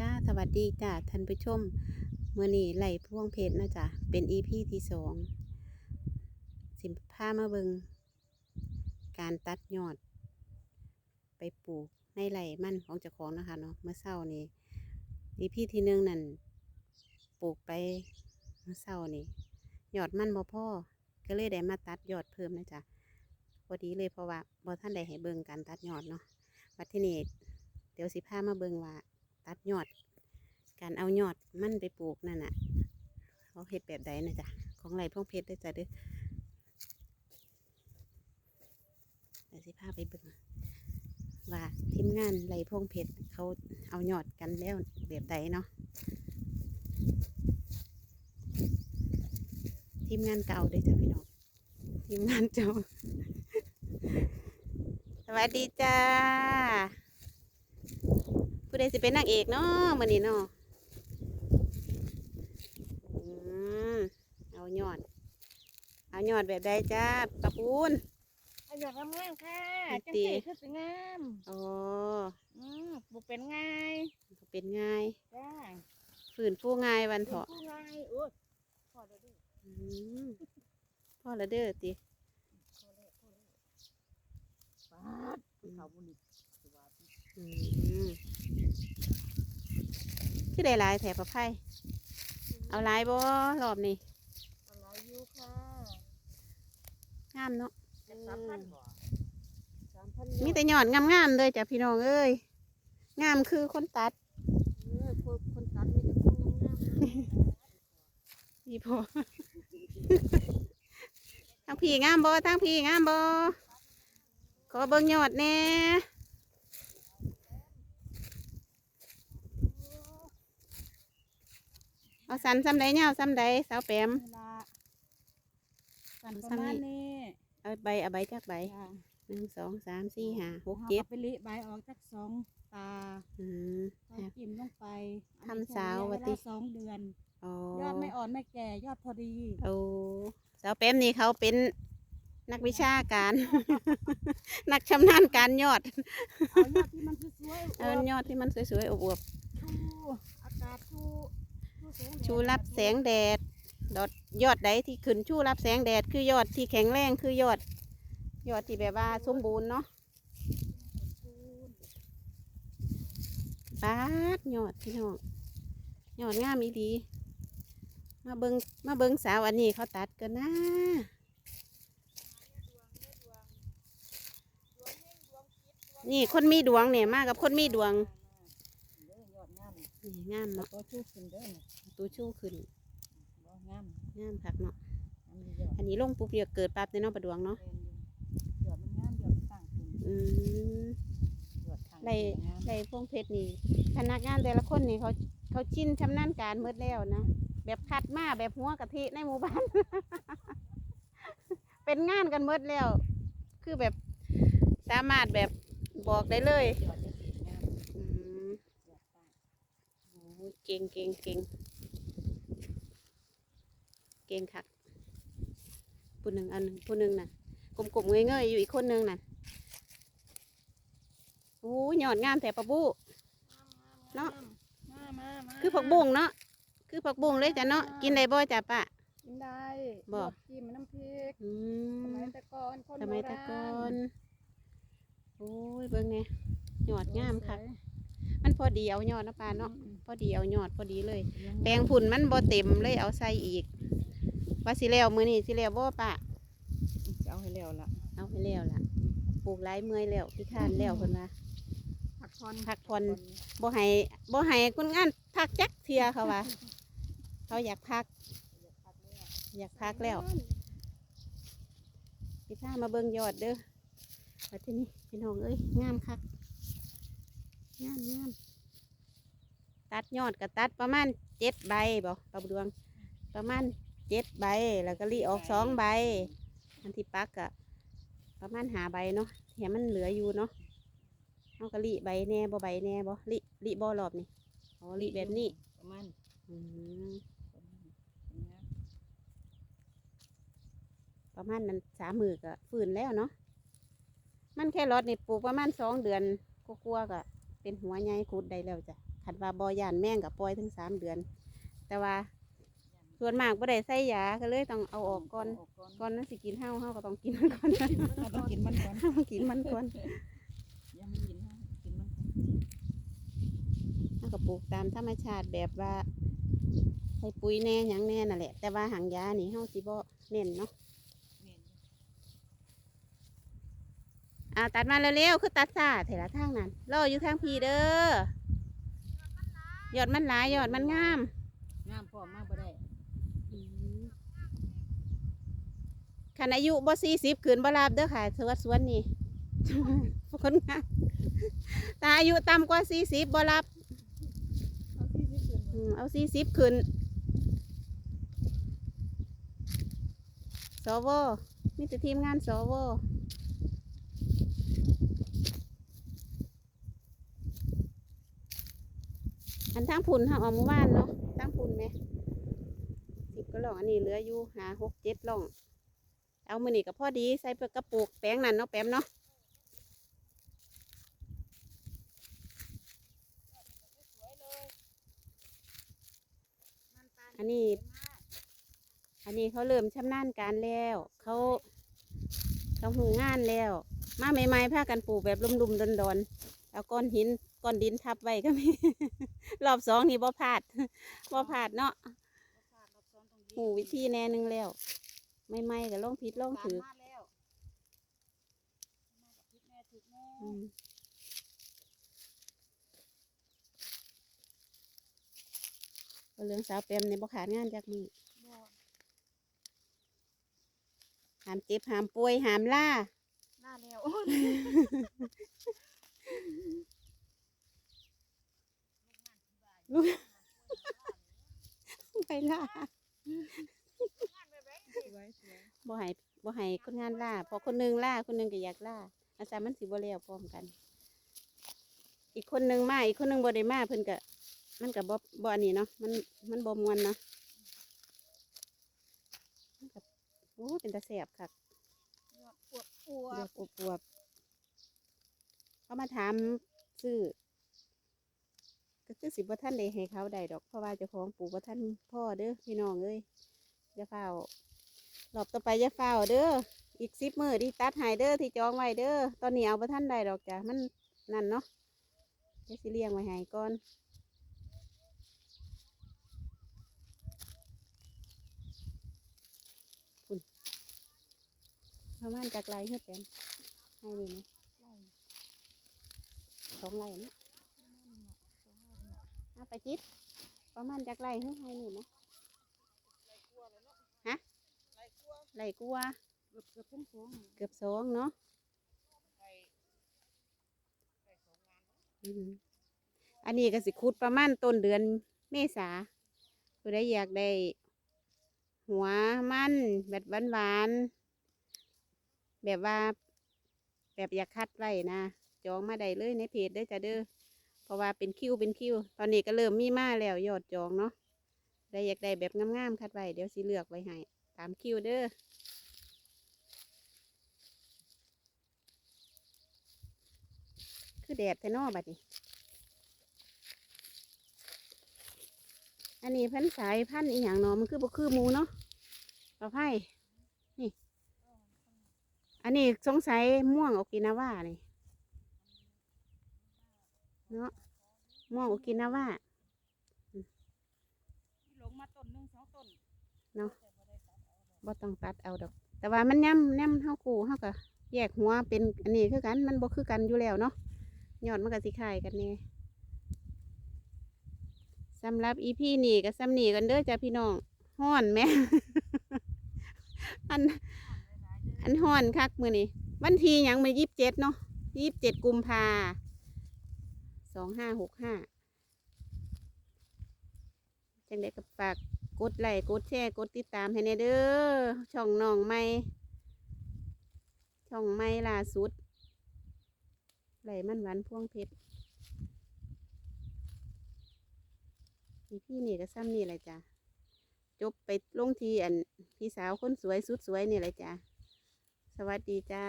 จ้าสวัสดีจ้าท่านผู้ชมเมื่อนี้ไหลพ่วงเพชรนะจ๊ะเป็นอีพีที่สองสิมพามาเบิงการตัดยอด ไปปลูกในไหลมันของเจ้าของนะคะเนาะเมื่อเช้านี้อีพีที่หนึ่งนั่นปลูกไปเมื่อเช้านี้ยอดมันบ่พ่อก็เลยได้มาตัดยอดเพิ่มนะจ๊ะพอดีเลยเพราะว่าบ่ท่านได้ให้เบิงการตัดยอดเนาะวัดที่นี่เดี๋ยวสิพามาเบิงว่า ตัดยอด การเอายอดมันไปปลูกนั่นน่ะเขาเห็ดแบบใดนะจ๊ะของไรพวกเพชรได้จ้ะเด้อเดี๋ยวสิพาไปเบิ่งว่าทีมงานไรพวงเพชรเขาเอายอดกันแล้วแบบใดเนาะทีมงานเก่าเด้จ้ะพี่น้องทีมงานเจ้าสวัสดีจ้า ใดสิเป็นนางเอกเนาะมื้อนี้เนาะอืมเอายอด เอายอดแบบใดจ้าปะปูนเอาหยอดงามๆค่ะดีจังสีคือสวยงามโอ้อืมบุเป็นง่ายก็เป็นง่ายจ้าฝืนผู้ง่ายวันเป็นเถาะผู้ง่ายโอ้ยพอเด้อเด้ออืมพ่อละเด้อติพอแล้วพอแล้วปาดเขาบุญสวัสดีอืม คือได้หลายแถบพระไพ่เอาหลายบ่รอบนี้อะไรอยู่ค่ะงามเนาะจะสามพันบ่สามพันมีแต่ยอดงามๆเลยจ้ะพี่น้องเอ้ยงามคือคนตัดเออคนคนตัดมีแต่คนงามๆนะพี่พอทั้งพี่งามบ่ทั้งพี่งามบ่ขอเบิ่งยอดแหน่ เอาสันซ้ำใดยาวซ้ำใดสาวแปม เวลาสั่นประมาณนี้เอาใบเอาใบจากใบจ้าหนึ่งสองสามสี่ห้าหกอาเจ็ดไปลิใบออกจากสองตาอืมเอาจิ้มลงไปอันนี้ทำสาวใช้วะเวติลาสองเดือน อ๋อยอดไม่อ่อนไม่แก่ยอดพอดีโอ้สาวแปมนี่เขาเป็นนักวิชาการ นักชำนาญการยอด เอายอดที่มันสวยๆอเอาวบยอดที่มันสวยๆอวบชูอากาศชู ชูรับแสงแดดดอดยอดใดที่ขึ้นชูรับแสงแดดคือยอดที่แข็งแรงคือยอด ยอดที่แบบว่าสมบูรณ์เนาะปาดยอดพี่น้องยอดงามอีดีมาเบิงมาเบิงสาวอันนี้เขาตัดกันนะนี่คนมีดวงเนี่ยมากับคนมีดวงงามนี่งามาเนาะ ตัวชูขึ้นเด้อเนี่ยตัวชูขึ้นบ่งามงามคักเนาะอันนี้ยอดอันนี้ลงปุ๊บเดียวเกิดปั๊บเลยเนาะประดวงเนาะเป็นอยู่ยอดมันงามยอดมันตั้งขึ้นอืมยอดทางได้งามได้พวงเพชรนี่พนักงานแต่ละคนนี่เขาเขาชินชำนาญการหมดแล้วนะแบบคัดมาแบบหัวกะทิในหมู่บ้าน เป็นงานกันหมดแล้ว คือแบบสามารถแบบบอกได้เลย ยอดจะงามอืมยอดตั้งโอ้ยเก่งเก่งเก่ง เก่งคักผู้หนึ่งอันหนึ่งผู้หนึ่งน่ะกลมๆเงยๆอยู่อีกคนหนึ่งน่ะโอ้ยยอดงามแต่ปะบูเนาะมามามาคือผักบุ้งเนาะคือผักบุ้งเลยจ้ะเนาะกินได้บ่จ้ะปะกินได้บ่ลวกจิ้มน้ำพริกอืสมมัยแตะกอนคนสมัยโบแตะราณก่อนโอ้ยเบิ่งเนี่ยยอดงามค่ะสวยมันพอดีเอายอดนะปลาเนาะอืมพอดีเอายอดพอดีเลยเลี้ยงแปลงผุ่นมันบ่เต็มเลยเอาใส่อีก ว่าสิแล้วมื้อนี้สิแล้วบ่ปะจะเอาให้แล้วล่ะเอาให้แล้วล่ะ ปลูกหลายเมื่อยแล้วขี้ข้านแล้วเพิ่นว่าพักผ่อนพักผ่อนบ่ให้บ่ให้คนงานพักจักเทียเขาว่าเขาอยากพัก อยากพักแล้วพี่ข้ามาเบิ่งยอดเด้อมาที่นี่พี่น้องเอ้ยงามคักงามงามตัดยอดก็ตัดประมาณเจ็ดใบบ่ปลาบดวง ประมาณ เจ็ดใบ แล้วก็รีออกสองใบ อันที่ปักก็ประมาณหาใบเนาะเห็นมันเหลืออยู่เนาะเอาก็รีใบแน่บ่ใบแน่บ่รีรีบ่รอบนี่อ๋อรีแบบนี้ประมาณอืมประมาณนี้นะประมาณนั้นสามมือก็ฟื้นแล้วเนาะมันแค่รอดนี่ปลูกประมาณสองเดือนก็กลัวๆก็เป็นหัวใหญ่ขุดได้แล้วจ้ะขขัดว่าบอยานแม่งกับปล่อยถึงสามเดือน แต่ว่า ส่วนมากบ่ได้ใส่ยาก็เลยต้องเอาออกก่อนออกก่อนก่อนนั้นสิกินเห้าเห้าก็ต้องกินมันก่อนเราต้องกินมันก่อนเฮากินมันก่อนยังไม่กินนะกินมันก่อนเฮาก็ปลูกตามธรรมชาติแบบว่าใส่ปุ๋ยแน่หยังแน่นั่นแหละ แต่ว่าหางยานี่เฮาสิบ่เน้นเนาะแม่นอยู่อ่าตัดมาเร็วๆคือตัดซาเถละทางนั้นรออยู่ทางพีเด้อยอดมันหลายยอดมันงาม งามพร้อมมากบ่ ขันอายุบ่สี่สิบขืนบ่ลาบเด้อค่ะสวนสวนนี่คนงามแต่อายุต่ำกว่าสี่สิบบ่รับเอาสี่สิบขึ้นอืมเอาสี่สิบขึ้นสวมีแต่ทีมงานสวอันทางพุ่นทางออกหมู่บ้านเนาะทางพุ่นไหมสิบก็หล่องอันนี้เหลืออยู่หาหกเจ็ดหล่อง เอามือนี่ก็พอดีใส่เปลือกกระปุกแป้งนั่นเนาะแป้มเนาะอันนี้ อันนี้เขาเริ่มชำนาญการแล้ว เขาเขาหูงานแล้ว มาใหม่ๆพากันปลูกแบบลุ่มๆดอนๆเอาก้อนหินก้อนดินทับไว้ก็มี รอบสองนี่บ่พลาดบ่พลาดเนาะหูวิธีแน่หนึงแล้ว ใหม่ๆก็ลองผิดลองถือมาแล้วมากับพริกแม่ถึกแม่อืมเอาเรื่องสาวเปรมในบ่ขาดงานจากมือบ่หามเจ็บหามป่วยหามล่าหน้าแล้วไปล่า สวยสวยบ่ให้บ่ให้คนงานล่าเพอคนหนึงล่าคนหนึงก็อยากล่าอาจารย์มันสิบ่แล้วพร้อมกัน อีกคนหนึงมาอีกคนหนึงบ่ได้มาเพิ่นก็มันก็บ่บ่อันนี้เนาะมันมันบ่ม่วนเนาะมันก็โอ้เป็นตาแสบคักปวดปวเดือดดปวบๆเขามาถามซื้อก็คือสิบ่ท่านได้ให้เขาได้ดอกเพราะว่าเจ้าของปลูกบ่ท่านพ่อเด้อพี่น้องเอ้ยอย่าเฝ้าว รอบต่อไปอย่าเฝ้าเด้ออีกสิบมือที่ตัดหายเด้อที่จองไว้เด้อตอนนี้เอาบ่ท่านได้ดอกจ้ะมันนั่นเนาะเดี๋ยวสิเลี้ยงไว้ให้ก่อนคุณประมาณจากไรเฮ็ดเป็นให้ดีไหมสองไรเนาะเอาไปจิตประมาณจากไรเฮ็ดให้นี่ไหมฮะ ไรกลัวเกือบเกือบสองเกือบสองเนาะอันนี้ก็สิคุดประมาณต้นเดือนเมษาผู้ใดอยากได้ หัวมันแบบหวานๆแบบว่า แบบอยากคัดไว้นะจองมาได้เลยในเพจได้จ้ะเด้อเพราะว่าเป็นคิวเป็นคิว ตอนนี้ก็เริ่มมีมาแล้วยอดจองเนาะได้อยากได้แบบงามๆคัดไว้เดี๋ยวสิเลือกไว้ให้ตามคิวเด้อ คือแดดแต่นอบัดนี้ อันนี้พันสายพันอีหยังเนาะมันคือบ่คือมูเนาะปลาไผ่นี่ อันนี้สงสัยม่วงโอกินาว่านี่เนาะม่วงโอกินาว่าหลงมาต้นหนึ่งสองต้นเนาะบ่ต้องตัดเอาดอก แต่ว่ามันย่ำย่ำเฮากูเฮาก็แยกหัวเป็นอันนี้คือกันมันบ่คือกันอยู่แล้วเนาะ ยอดมันก็สิคล้ายกันนี่สำหรับอีพีนี่ก็ซ้ำนี่กันเด้อจ้าพี่น้องฮ้อนแม่อันอันฮ้อนคักมือนี้วันทียังมื้อยี่สิบเจ็ดเนาะยี่สิบเจ็ดกุมภาสองห้าหกห้าจังได้ก็ฝากกดไลค์กดแชร์กดติดตามให้แน่เด้อช่องน้องใหม่ช่องใหม่ล่าสุด ไหลมันหวานพวงเพชรมีพี่นี่ก็ซ้ำนี่แหละจ้ะจบไปลงทีอันพี่สาวคนสวยสุดสวยนี่แหละจ้ะสวัสดีจ้า